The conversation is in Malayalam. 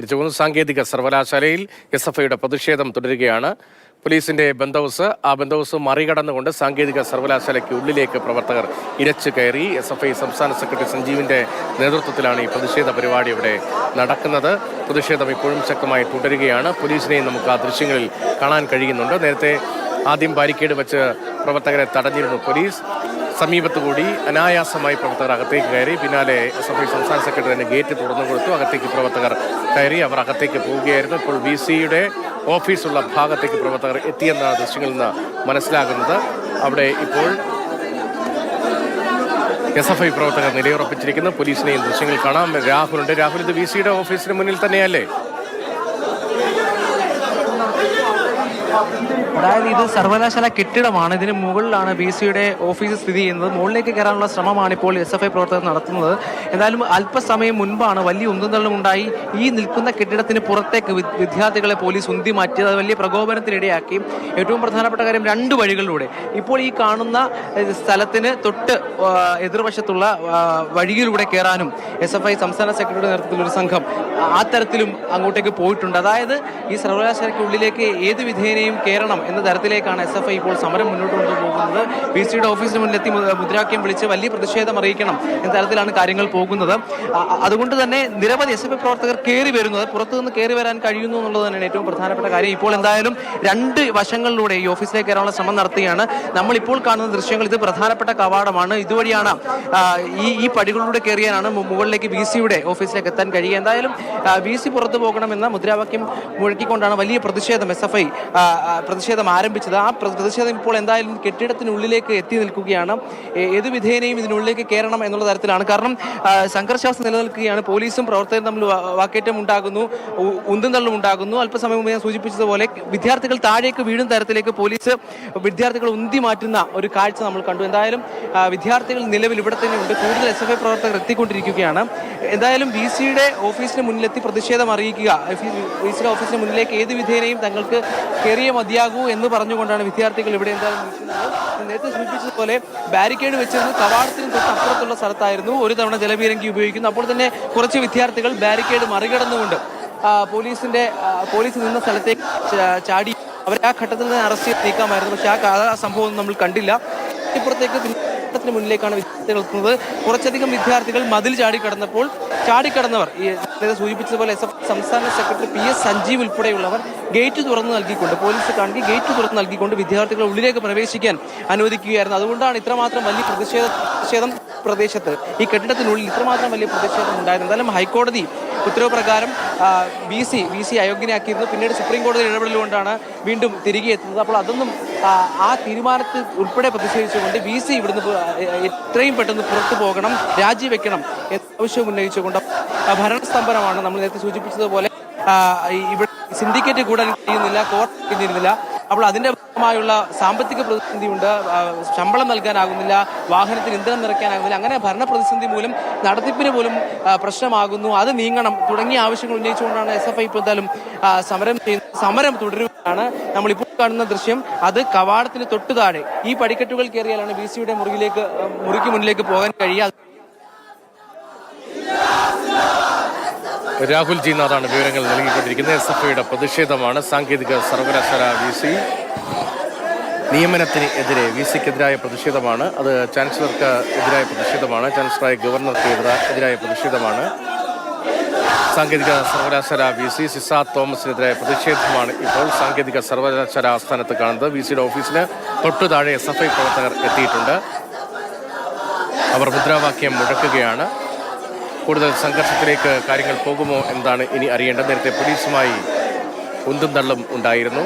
തിരിച്ചു പോകുന്നു സാങ്കേതിക സർവകലാശാലയിൽ എസ് എഫ് ഐയുടെ പ്രതിഷേധം തുടരുകയാണ്. പോലീസിന്റെ ബന്ദോബസ് ആ ബന്ദോബസ് മറികടന്നുകൊണ്ട് സാങ്കേതിക സർവകലാശാലയ്ക്ക് ഉള്ളിലേക്ക് പ്രവർത്തകർ ഇരച്ചു കയറി. എസ് എഫ് ഐ സംസ്ഥാന സെക്രട്ടറി സഞ്ജീവിന്റെ നേതൃത്വത്തിലാണ് ഈ പ്രതിഷേധ പരിപാടി ഇവിടെ നടക്കുന്നത്. പ്രതിഷേധം ഇപ്പോഴും ശക്തമായി തുടരുകയാണ്. പോലീസിനെയും നമുക്ക് ആ ദൃശ്യങ്ങളിൽ കാണാൻ കഴിയുന്നുണ്ട്. നേരത്തെ ആദ്യം ബാരിക്കേഡ് വെച്ച് പ്രവർത്തകരെ തടഞ്ഞിരുന്നു പോലീസ്. സമീപത്ത് കൂടി അനായാസമായി പ്രവർത്തകർ അകത്തേക്ക് കയറി. പിന്നാലെ ഐ സംസ്ഥാന സെക്രട്ടറി തന്നെ ഗേറ്റ് തുറന്നു കൊടുത്തു. അകത്തേക്ക് പ്രവർത്തകർ കയറി. അവർ അകത്തേക്ക് പോവുകയായിരുന്നു. ഇപ്പോൾ വി സിയുടെ ഓഫീസുള്ള ഭാഗത്തേക്ക് പ്രവർത്തകർ എത്തിയെന്ന ദൃശ്യങ്ങളിൽ നിന്ന് മനസ്സിലാകുന്നത്. അവിടെ ഇപ്പോൾ എസ് എഫ് ഐ പ്രവർത്തകർ നിലയുറപ്പിച്ചിരിക്കുന്നു. പോലീസിനെയും ദൃശ്യങ്ങൾ കാണാം. രാഹുലുണ്ട്. രാഹുൽ ഇത് വി സിയുടെ ഓഫീസിന് മുന്നിൽ തന്നെയല്ലേ? അതായത് ഇത് സർവകലാശാല കെട്ടിടമാണ്. ഇതിന് മുകളിലാണ് ബി സിയുടെ ഓഫീസ് സ്ഥിതി ചെയ്യുന്നത്. മുകളിലേക്ക് കയറാനുള്ള ശ്രമമാണ് ഇപ്പോൾ എസ് എഫ് ഐ പ്രവർത്തകർ നടത്തുന്നത്. എന്നാലും അല്പസമയം മുൻപാണ് വലിയ ഉന്തുതള്ളും ഉണ്ടായി ഈ നിൽക്കുന്ന കെട്ടിടത്തിന് പുറത്തേക്ക് വിദ്യാർത്ഥികളെ പോലീസ് ഉന്തി മാറ്റി. അത് വലിയ പ്രകോപനത്തിനിടയാക്കി. ഏറ്റവും പ്രധാനപ്പെട്ട കാര്യം രണ്ട് വഴികളിലൂടെ. ഇപ്പോൾ ഈ കാണുന്ന സ്ഥലത്തിന് തൊട്ട് എതിർവശത്തുള്ള വഴിയിലൂടെ കയറാനും എസ് എഫ് ഐ സംസ്ഥാന സെക്രട്ടറിയുടെ നേതൃത്വത്തിൽ ഒരു സംഘം ആ തരത്തിലും അങ്ങോട്ടേക്ക് പോയിട്ടുണ്ട്. അതായത് ഈ സർവകലാശാലയ്ക്ക് ഉള്ളിലേക്ക് ഏത് വിധേനയും കയറണം എന്ന തരത്തിലേക്കാണ് എസ് എഫ് ഐ ഇപ്പോൾ സമരം മുന്നോട്ട് കൊണ്ടുപോകുന്നത്. പി സിയുടെ ഓഫീസിന് മുന്നിലെത്തി മുദ്രാവാക്യം വിളിച്ച് വലിയ പ്രതിഷേധം അറിയിക്കണം എന്ന തരത്തിലാണ് കാര്യങ്ങൾ പോകുന്നത്. അതുകൊണ്ട് തന്നെ നിരവധി എസ് എഫ് ഐ പ്രവർത്തകർ കയറി വരുന്നത് പുറത്തു നിന്ന് കയറി വരാൻ കഴിയുന്നു എന്നുള്ളത് തന്നെയാണ് ഏറ്റവും പ്രധാനപ്പെട്ട കാര്യം. ഇപ്പോൾ എന്തായാലും രണ്ട് വശങ്ങളിലൂടെ ഈ ഓഫീസിലേക്ക് കയറാനുള്ള ശ്രമം നടത്തുകയാണ്. നമ്മൾ ഇപ്പോൾ കാണുന്ന ദൃശ്യങ്ങൾ ഇത് പ്രധാനപ്പെട്ട കവാടമാണ്. ഇതുവഴിയാണ് ഈ ഈ പടികളിലൂടെ കയറിയാനാണ് മുകളിലേക്ക് ബി സിയുടെ ഓഫീസിലേക്ക് എത്താൻ കഴിയുക. എന്തായാലും ബി സി പുറത്തു പോകണമെന്ന മുദ്രാവാക്യം മുഴക്കിക്കൊണ്ടാണ് വലിയ പ്രതിഷേധം എസ് എഫ് ഐ പ്രതിഷേധം ആരംഭിച്ചത്. ആ പ്ര- പ്രതിഷേധം ഇപ്പോൾ എന്തായാലും കെട്ടിടത്തിനുള്ളിലേക്ക് എത്തി നിൽക്കുകയാണ്. ഏത് വിധേനയും ഇതിനുള്ളിലേക്ക് കയറണം എന്നുള്ള തരത്തിലാണ്. കാരണം സംഘർഷാവസ്ഥ നിലനിൽക്കുകയാണ്. പോലീസും പ്രവർത്തകരും തമ്മിൽ വാക്കേറ്റം ഉണ്ടാകുന്നു ഉന്തും ഉണ്ടാകുന്നു. അല്പസമയം മുമ്പ് ഞാൻ സൂചിപ്പിച്ചതുപോലെ വിദ്യാർത്ഥികൾ താഴേക്ക് വീഴും തരത്തിലേക്ക് പോലീസ് വിദ്യാർത്ഥികൾ ഉന്തി മാറ്റുന്ന ഒരു കാഴ്ച നമ്മൾ കണ്ടു. എന്തായാലും വിദ്യാർത്ഥികൾ നിലവിൽ ഇവിടെ തന്നെയുണ്ട് കൂടുതൽ എസ് എഫ് ഐ പ്രവർത്തകർ എത്തിക്കൊണ്ടിരിക്കുകയാണ്. എന്തായാലും ബി സിയുടെ ഓഫീസിന് മുന്നിലെത്തി പ്രതിഷേധം അറിയിക്കുക. ബി സിയുടെ ഓഫീസിന് മുന്നിലേക്ക് ഏത് വിധേനയും തങ്ങൾക്ക് കയറിയേ മതിയാകൂ എന്ന് പറഞ്ഞുകൊണ്ടാണ് വിദ്യാർത്ഥികൾ ഇവിടെ എന്തായാലും നിൽക്കുന്നത്. നേരത്തെ സൂചിപ്പിച്ചതുപോലെ ബാരിക്കേഡ് വെച്ചിരുന്നത് കവാടത്തിന് തൊട്ട് അപ്പുറത്തുള്ള സ്ഥലത്തായിരുന്നു ഒരു തവണ ജലപീരങ്കി ഉപയോഗിക്കുന്നു. അപ്പോൾ തന്നെ കുറച്ച് വിദ്യാർത്ഥികൾ ബാരിക്കേഡ് മറികടന്നുകൊണ്ട് പോലീസിന്റെ പോലീസ് നിന്ന സ്ഥലത്തേക്ക് ചാടി അവരെ ആ ഘട്ടത്തിൽ നിന്ന് അറസ്റ്റ് ചെയ്ത് നീക്കാമായിരുന്നു. പക്ഷെ ആ സംഭവം നമ്മൾ കണ്ടില്ല. ഇപ്പുറത്തേക്ക് ത്തിന് മുന്നിലേക്കാണ് വിദ്യാർത്ഥികൾ എത്തുന്നത്. കുറച്ചധികം വിദ്യാർത്ഥികൾ മതിൽ ചാടിക്കടന്നപ്പോൾ ചാടിക്കടന്നവർ ഈ നേരത്തെ സൂചിപ്പിച്ചതുപോലെ എസ് എഫ് സംസ്ഥാന സെക്രട്ടറി പി എസ് സഞ്ജീവ് ഉൾപ്പെടെയുള്ളവർ ഗേറ്റ് തുറന്നു നൽകിക്കൊണ്ട് പോലീസ് കാണി ഗേറ്റ് തുറന്നു നൽകിക്കൊണ്ട് വിദ്യാർത്ഥികളെ ഉള്ളിലേക്ക് പ്രവേശിക്കാൻ അനുവദിക്കുകയായിരുന്നു. അതുകൊണ്ടാണ് ഇത്രമാത്രം വലിയ പ്രതിഷേധ പ്രതിഷേധം പ്രദേശത്ത് ഈ കെട്ടിടത്തിനുള്ളിൽ ഇത്രമാത്രം വലിയ പ്രതിഷേധം ഉണ്ടായിരുന്നു. എന്തായാലും ഹൈക്കോടതി ഉത്തരവ് പ്രകാരം ബി സി ബി സി അയോഗ്യനാക്കിയിരുന്നു. പിന്നീട് സുപ്രീം കോടതി ഇടപെടലുകൊണ്ടാണ് വീണ്ടും തിരികെ എത്തുന്നത്. അപ്പോൾ അതൊന്നും ആ, തീരുമാനത്തിൽ ഉൾപ്പെടെ പ്രതിഷേധിച്ചുകൊണ്ട് ബി സി ഇവിടുന്ന് എത്രയും പെട്ടെന്ന് പുറത്തു പോകണം രാജിവെക്കണം എന്ന ആവശ്യം ഉന്നയിച്ചുകൊണ്ട് ഭരണസ്തംഭനമാണ് നമ്മൾ നേരത്തെ സൂചിപ്പിച്ചതുപോലെ ഇവിടെ സിൻഡിക്കേറ്റ് കൂടാൻ കഴിയുന്നില്ല കോർട്ട് കഴിയുന്നില്ല അപ്പോൾ അതിന്റെ ഭാഗമായുള്ള സാമ്പത്തിക പ്രതിസന്ധിയുണ്ട്. ശമ്പളം നൽകാനാകുന്നില്ല വാഹനത്തിന് ഇന്ധനം നിറയ്ക്കാനാകുന്നില്ല അങ്ങനെ ഭരണ പ്രതിസന്ധി മൂലം നടത്തിപ്പിന് പോലും പ്രശ്നമാകുന്നു. അത് നീങ്ങണം. തുടങ്ങിയ ആവശ്യങ്ങൾ ഉന്നയിച്ചുകൊണ്ടാണ് എസ് എഫ് ഐ ഇപ്പോൾ എന്തായാലും സമരം ചെയ്യുന്നത്. സമരം തുടരുകയാണ്. നമ്മൾ ഇപ്പോൾ കാണുന്ന ദൃശ്യം അത് കവാടത്തിന് തൊട്ടു താഴെ ഈ പടിക്കെട്ടുകൾ കയറിയാലാണ് ബി സിയുടെ മുറിയിലേക്ക് മുറിക്ക് മുന്നിലേക്ക് പോകാൻ കഴിയുക. രാഹുൽ ജി നാഥാണ് വിവരങ്ങൾ നൽകിക്കൊണ്ടിരിക്കുന്നത്. എസ് എഫ് ഐയുടെ പ്രതിഷേധമാണ്. സാങ്കേതിക സർവകലാശാല വി സി നിയമനത്തിന് എതിരെ വി സിക്കെതിരായ പ്രതിഷേധമാണ്. അത് ചാൻസലർക്ക് എതിരായ പ്രതിഷേധമാണ്. ചാൻസലറായ ഗവർണർക്ക് എതിരാ- എതിരായ പ്രതിഷേധമാണ്. സാങ്കേതിക സർവകലാശാല വി സി സിസ തോമസിനെതിരായ പ്രതിഷേധമാണ് ഇപ്പോൾ സാങ്കേതിക സർവകലാശാല ആസ്ഥാനത്ത് കാണുന്നത്. വി സിയുടെ ഓഫീസിന് തൊട്ടു താഴെ എസ് എഫ് ഐ പ്രവർത്തകർ എത്തിയിട്ടുണ്ട്. അവർ മുദ്രാവാക്യം മുഴക്കുകയാണ്. കൂടുതൽ സംഘർഷത്തിലേക്ക് കാര്യങ്ങൾ പോകുമോ എന്നതാണ് ഇനി അറിയേണ്ടത്? നേരത്തെ പോലീസുമായി ഉന്തും തള്ളും ഉണ്ടായിരുന്നു.